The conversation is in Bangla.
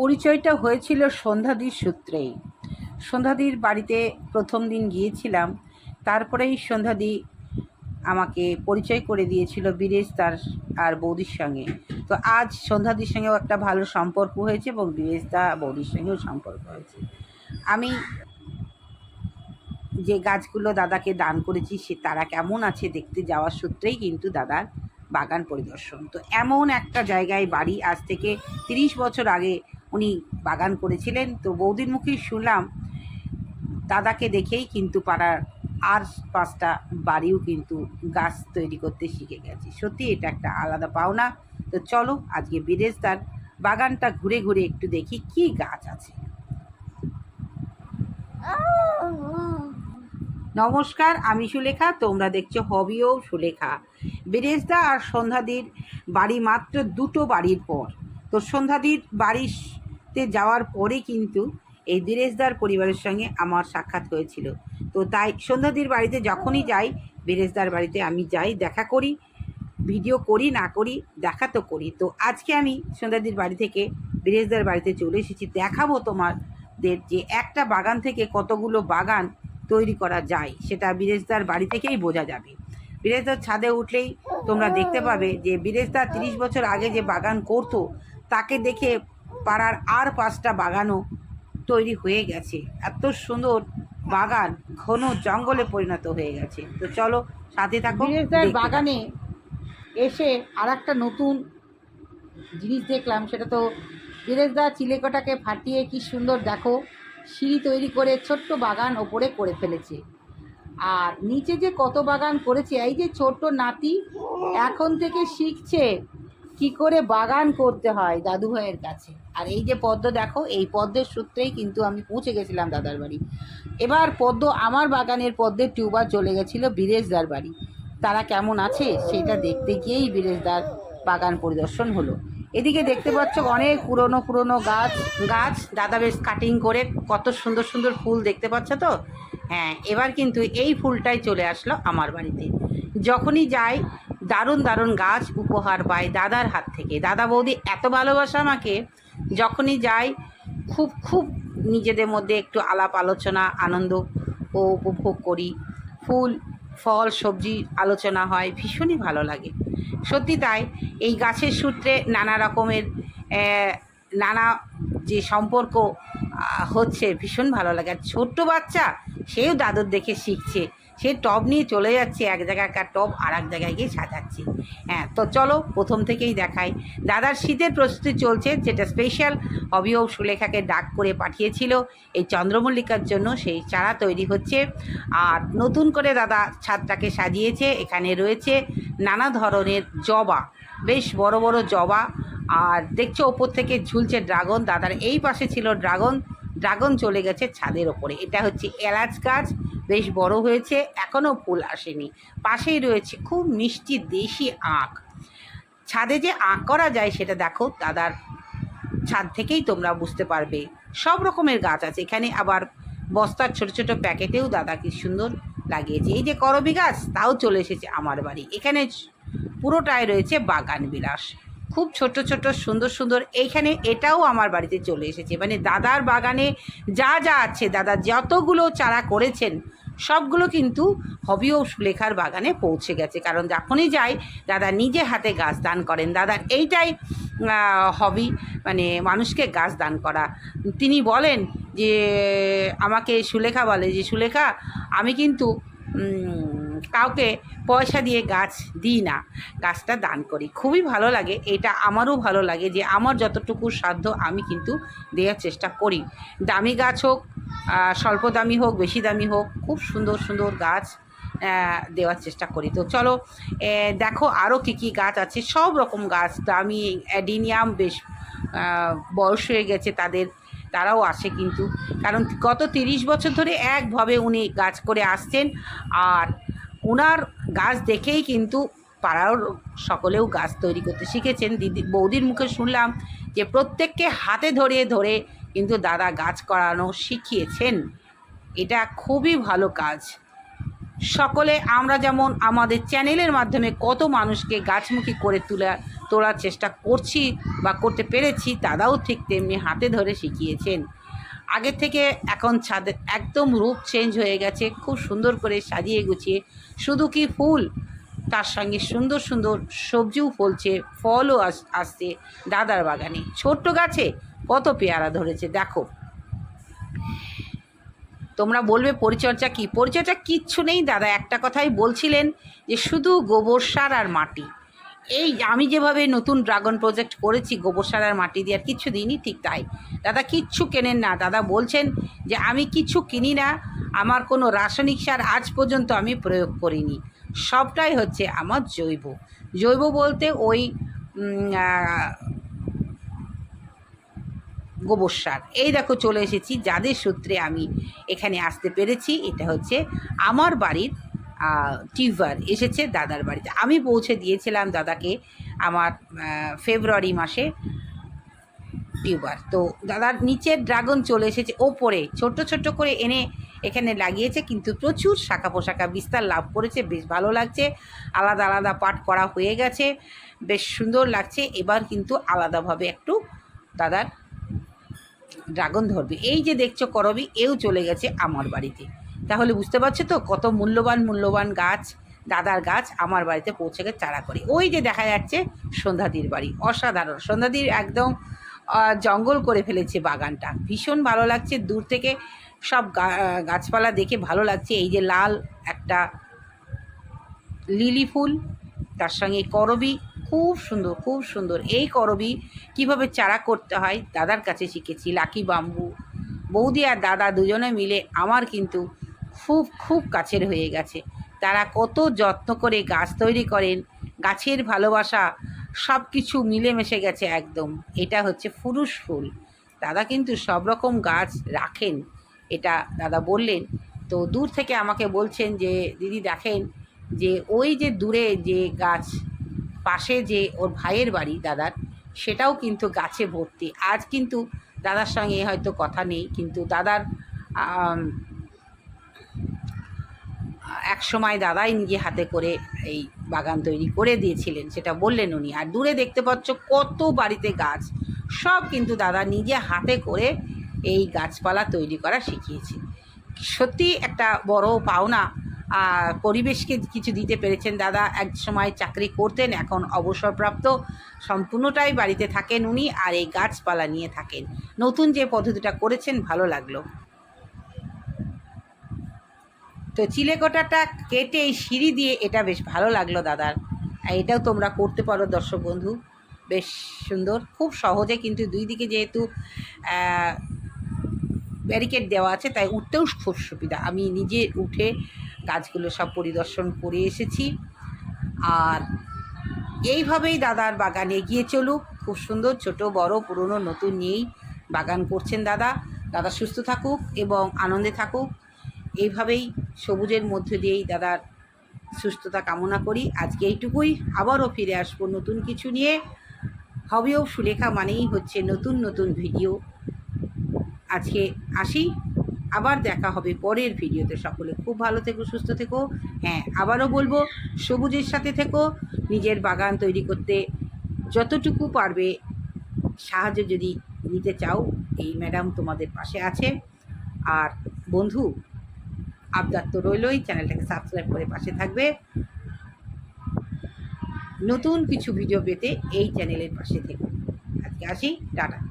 পরিচয়টা হয়েছিল সন্ধ্যাদির সূত্রেই। সন্ধ্যাদির বাড়িতে প্রথম দিন গিয়েছিলাম। তারপরেই সন্ধ্যাদি আমাকে পরিচয় করে দিয়েছিল বীরেশ তার আর বৌদির সঙ্গে। তো আজ সন্ধ্যাদির সঙ্গেও একটা ভালো সম্পর্ক হয়েছে এবং বীরেশ দা বৌদির সঙ্গেও সম্পর্ক হয়েছে। আমি যে গাছগুলো দাদাকে দান করেছি, সে তারা কেমন আছে দেখতে যাওয়ার সূত্রেই কিন্তু দাদার বাগান পরিদর্শন। তো এমন একটা জায়গায় বাড়ি আজ থেকে তিরিশ বছর আগে উনি বাগান করেছিলেন। তো বৌদির মুখেই শুনলাম, দাদাকে দেখেই কিন্তু পাড়ার আর পাঁচটা বাড়িও কিন্তু গাছ তৈরি করতে শিখে গেছে। সত্যি এটা একটা আলাদা পাওনা। তো চলো, আজকে বিদেশদার বাগানটা ঘুরে ঘুরে একটু দেখি কি গাছ আছে। নমস্কার, আমি সুলেখা, তোমরা দেখছ হবিও সুলেখা। বিরেশদা আর সন্ধ্যাদির বাড়ি মাত্র দুটো বাড়ির পর। তো সন্ধ্যাদির বাড়িতে যাওয়ার পরে কিন্তু এই বীরেশদার পরিবারের সঙ্গে আমার সাক্ষাৎ হয়েছিল। তো তাই সন্ধ্যাদির বাড়িতে যখনই যাই, বীরেশদার বাড়িতে আমি যাই, দেখা করি, ভিডিও করি, না করি, দেখা তো করি। তো আজকে আমি সন্ধ্যাদির বাড়ি থেকে বীরেশদার বাড়িতে চলে এসেছি। দেখাবো তোমাদের যে একটা বাগান থেকে কতগুলো বাগান তৈরি করা যায়, সেটা বীরেশদার বাড়ি থেকেই বোঝা যাবে। বীরেশদার ছাদে উঠলেই তোমরা দেখতে পাবে যে বীরেশদার তিরিশ বছর আগে যে বাগান করতো তাকে দেখে পাড়ার আর পাঁচটা বাগানও তৈরি হয়ে গেছে। এত সুন্দর বাগান ঘন জঙ্গলে পরিণত হয়ে গেছে। তো চলো সাথে থাকো বাগানে এসে আর একটা নতুন জিনিস দেখলাম সেটা তো বীরেশদা চিলেকোটাকে ফাটিয়ে কি সুন্দর দেখো সিঁড়ি তৈরি করে ছোট্ট বাগান ওপরে করে ফেলেছে। আর নিচে যে কত বাগান করেছে এই যে ছোট্ট নাতি এখন থেকে শিখছে কি করে বাগান করতে হয় দাদু ভাইয়ের কাছে? আর এই যে পদ্ম দেখো, এই পদ্মের সূত্রেই কিন্তু আমি পৌঁছে গেছিলাম দাদার বাড়ি। এবার পদ্ম আমার বাগানের পদ্মের টিউবার চলে গেছিল বীরেশদার বাড়ি। তারা কেমন আছে সেটা দেখতে গিয়েই বীরেশদার বাগান পরিদর্শন হলো। এদিকে দেখতে পাচ্ছ অনেক পুরনো পুরনো গাছ গাছ। দাদা বেশ কাটিং করে কত সুন্দর সুন্দর ফুল দেখতে পাচ্ছ তো? হ্যাঁ এবার কিন্তু এই ফুলটাই চলে আসলো আমার বাড়িতে। যখনই যাই দারুণ দারুণ গাছ উপহার পাই দাদার হাত থেকে। দাদা বৌদি এত ভালোবাসা আমাকে, যখনই যাই, খুব খুব নিজেদের মধ্যে একটু আলাপ আলোচনা, আনন্দ ও উপভোগ করি। ফুল, ফল, সবজি আলোচনা হয়, ভীষণই ভালো লাগে। সত্যি তাই, এই গাছের সূত্রে নানা রকমের নানা যে সম্পর্ক হচ্ছে, ভীষণ ভালো লাগে। আর ছোট্ট বাচ্চা, সেও দাদুর দেখে শিখছে। সে টব নিয়ে চলে যাচ্ছে, এক জায়গাকার টব আর এক জায়গায় গিয়ে সাজাচ্ছে। হ্যাঁ তো চলো প্রথম থেকেই দেখাই। দাদার শীতের প্রস্তুতি চলছে, যেটা স্পেশাল অবিও সুলেখাকে ডাক করে পাঠিয়েছিল। এই চন্দ্রমল্লিকার জন্য সেই চারা তৈরি হচ্ছে। আর নতুন করে দাদা ছাদটাকে সাজিয়েছে, এখানে রয়েছে নানা ধরনের জবা, বেশ বড় বড় জবা। আর দেখছ, ওপর থেকে ঝুলছে ড্রাগন, দাদার এই পাশে ছিল ড্রাগন। ড্রাগন চলে গেছে ছাদের ওপরে। এটা হচ্ছে এলাচ গাছ বেশ বড় হয়েছে, এখনও ফুল আসেনি। পাশেই রয়েছে খুব মিষ্টি দেশি আঁক ছাদে যে আঁক করা যায় সেটা দেখো, দাদার ছাদ থেকেই তোমরা বুঝতে পারবে। সব রকমের গাছ আছে। এখানে আবার বস্তার ছোট ছোট প্যাকেটেও দাদা কি সুন্দর লাগিয়েছে। এই যে করবি গাছ, তাও চলে এসেছে আমার বাড়ি। এখানে পুরোটাই রয়েছে বাগান বিলাস। খুব ছোট ছোট, সুন্দর সুন্দর। এইখানে এটাও আমার বাড়িতে চলে এসেছে। মানে দাদার বাগানে যা যা আছে, দাদা যতগুলো চারা করেছেন সবগুলো কিন্তু হবি ও সুলেখার বাগানে পৌঁছে গেছে। কারণ যখনই যাই, দাদা নিজে হাতে গাছ দান করেন। দাদার এইটাই হবি মানে মানুষকে গাছ দান করা। তিনি বলেন যে, আমাকে সুলেখা বলে যে, সুলেখা, আমি কিন্তু কাউকে পয়সা দিয়ে গাছ দিই না। গাছটা দান করি। খুবই ভালো লাগে। এটা আমারও ভালো লাগে যে, আমার যতটুকু সাধ্য আমি কিন্তু দেওয়ার চেষ্টা করি। দামি গাছ হোক স্বল্প দামি হোক, বেশি দামি হোক, খুব সুন্দর সুন্দর গাছ দেওয়ার চেষ্টা করি। তো চলো দেখো আরও কী কী গাছ আছে। সব রকম গাছ, দামি, অ্যাডিনিয়াম, বেশ বয়স হয়ে গেছে তাদের, তারাও আসে কিন্তু। কারণ গত তিরিশ বছর ধরে একভাবে উনি গাছ করে আসছেন। আর ওনার গাছ দেখেই কিন্তু পাড়ার সকলেও গাছ তৈরি করতে শিখেছেন। দিদি, বৌদির মুখে শুনলাম যে প্রত্যেককে হাতে ধরে ধরে কিন্তু দাদা গাছ করানো শিখিয়েছেন। এটা খুবই ভালো কাজ। সকলে, আমরা যেমন আমাদের চ্যানেলের মাধ্যমে কত মানুষকে গাছমুখী করে তুলে, তোলার চেষ্টা করছি বা করতে পেরেছি, দাদাও ঠিক তেমনি হাতে ধরে শিখিয়েছেন। আগের থেকে এখন ছাদের একদম রূপ চেঞ্জ হয়ে গেছে, খুব সুন্দর করে সাজিয়ে গুছিয়ে, শুধু কি ফুল? তার সঙ্গে সুন্দর সুন্দর সবজিও ফলছে, ফলও আস- আসছে দাদার বাগানে। ছোট্ট গাছে কত পেয়ারা ধরেছে, দেখো। তোমরা বলবে পরিচর্যা কি? পরিচর্যা কিচ্ছু নেই দাদা, একটা কথাই বলছিলেন যে শুধু গোবর সার আর মাটি। এই আমি যেভাবে নতুন ড্রাগন প্রজেক্ট করেছি, গোবর সার আর মাটি দিয়ে আর কিচ্ছু দিইনি, ঠিক তাই। দাদা কিচ্ছু কেনেন না। দাদা বলছেন যে আমি কিছু কিনি না, আমার কোনো রাসায়নিক সার আজ পর্যন্ত আমি প্রয়োগ করিনি। সবটাই হচ্ছে আমার জৈব। জৈব বলতে ওই গোবর সার। এই দেখো চলে এসেছি যাদের সূত্রে আমি এখানে আসতে পেরেছি। এটা হচ্ছে আমার বাড়ির টিউবার এসেছে দাদার বাড়িতে। আমি পৌঁছে দিয়েছিলাম দাদাকে আমার ফেব্রুয়ারি মাসে টিউবার। তো দাদার নিচের ড্রাগন চলে এসেছে। ওপরে ছোট্ট ছোট্ট করে এনে এখানে লাগিয়েছে, কিন্তু প্রচুর শাখা পোশাখা বিস্তার লাভ করেছে, বেশ ভালো লাগছে। আলাদা আলাদা পাঠ করা হয়ে গেছে, বেশ সুন্দর লাগছে। এবার কিন্তু আলাদাভাবে একটু দাদার ড্রাগন ধরবে। এই যে দেখছ করবি, এও চলে গেছে আমার বাড়িতে। তাহলে বুঝতে পারছ তো কত মূল্যবান মূল্যবান গাছ, দাদার গাছ আমার বাড়িতে পৌঁছে গেছে চারা করে ওই যে দেখা যাচ্ছে সন্ধ্যাদির বাড়ি, অসাধারণ। সন্ধ্যাদির একদম জঙ্গল করে ফেলেছে বাগানটা। ভীষণ ভালো লাগছে। দূর থেকে সব গাছপালা দেখে ভালো লাগছে। এই যে লাল একটা লিলি ফুল, তার সঙ্গে করবি, খুব সুন্দর খুব সুন্দর। এই করবি, কীভাবে চারা করতে হয়, দাদার কাছে শিখেছি, লাকি বাম্বু। বৌদি আর দাদা দুজনে মিলে আমার কিন্তু খুব খুব কাছের হয়ে গেছে। তারা কত যত্ন করে গাছ তৈরি করেন, গাছের ভালোবাসা সব কিছু মিলেমিশে গেছে একদম। এটা হচ্ছে ফুরুষ ফুল। দাদা কিন্তু সব রকম গাছ রাখেন। এটা দাদা বললেন। তো দূর থেকে আমাকে বলছেন যে, দিদি দেখেন যে, ওই যে দূরে যে গাছ, পাশে যে ওর ভাইয়ের বাড়ি দাদার, সেটাও কিন্তু গাছে ভর্তি। আজ কিন্তু দাদার সঙ্গে হয়তো কথা নেই, কিন্তু দাদার এক সময় দাদাই নিজে হাতে করে এই বাগান তৈরি করে দিয়েছিলেন, সেটা বললেন উনি। আর দূরে দেখতে পাচ্ছ কত বাড়িতে গাছ, সব কিন্তু দাদা নিজে হাতে করে এই গাছপালা তৈরি করা শিখিয়েছে। সত্যি একটা বড় পাওনা পরিবেশকে কিছু দিতে পেরেছেন দাদা। এক সময় চাকরি করতেন, এখন অবসরপ্রাপ্ত। সম্পূর্ণটাই বাড়িতে থাকেন উনি আর এই গাছপালা নিয়ে থাকেন। নতুন যে পদ্ধতিটা করেছেন, ভালো লাগল। তো চিলেকোটাটা কেটে এই সিঁড়ি দিয়ে এটা বেশ ভালো লাগল দাদার। এটাও তোমরা করতে পারো দর্শক বন্ধু। বেশ সুন্দর। খুব সহজে কিন্তু দুই দিকে যেহেতু ব্যারিকেড দেওয়া আছে, তাই উঠতেও খুব সুবিধা। আমি নিজে উঠে গাছগুলো সব পরিদর্শন করে এসেছি। আর এইভাবেই দাদার বাগান এগিয়ে চলুক। খুব সুন্দর, ছোট, বড়, পুরনো, নতুন নিয়েই বাগান করছেন দাদা। দাদা সুস্থ থাকুক এবং আনন্দে থাকুক। এইভাবেই সবুজের মধ্যে দিয়েই দাদার সুস্থতা কামনা করি। আজকে এইটুকুই। আবারও ফিরে আসব নতুন কিছু নিয়ে। হবেও সুলেখা মানেই হচ্ছে নতুন নতুন ভিডিও। আজকে আসি। আবার দেখা হবে পরের ভিডিওতে। সকলে খুব ভালো থেকো, সুস্থ থেকো। হ্যাঁ আবারও বলব, সবুজের সাথে থেকো। নিজের বাগান তৈরি করতে যতটুকু পারবে সাহায্য যদি নিতে চাও, এই ম্যাডাম তোমাদের পাশে আছে। আর বন্ধু, আবদার তো রইলই, চ্যানেলটাকে সাবস্ক্রাইব করে পাশে থাকবে। নতুন কিছু ভিডিও পেতে এই চ্যানেলের পাশে থেকো। আজকে আসি, টাটা।